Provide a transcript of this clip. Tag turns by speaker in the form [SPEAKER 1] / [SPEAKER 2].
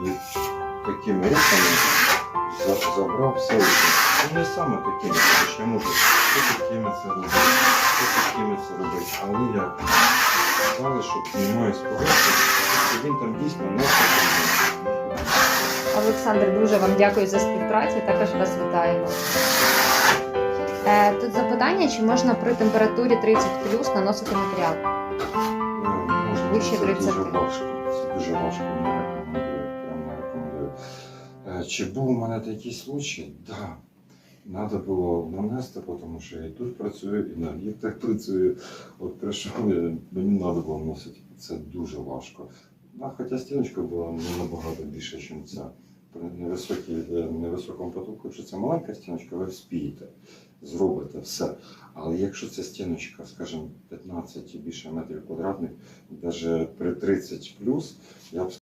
[SPEAKER 1] І такими руками за- забрав все. Ну, не саме такими, тому що я можу то такими це робити, то такими це робити. Але я що знімаю з погорки, що він там дійсно не потрібен.
[SPEAKER 2] Олександр, дуже вам дякую за співпрацю. Також вас вітаємо. Е, тут запитання, чи можна при температурі 30 плюс наносити матеріал?
[SPEAKER 1] Е, Можна,
[SPEAKER 2] Вище
[SPEAKER 1] це
[SPEAKER 2] 30.
[SPEAKER 1] дуже важко. Це дуже важко, Чи був у мене такий случай? Так. Да. Треба було нанести, тому що я і тут працюю, і на об'єктах працюю. От прийшов, мені треба було носити. Це дуже важко. Да, хоча стіночка була набагато більше, ніж ця. При е, невисокому потоку, якщо це маленька стіночка, ви вспієте, зробите все. Але якщо ця стіночка, скажімо, 15 і більше метрів квадратних, навіть при 30 плюс, я б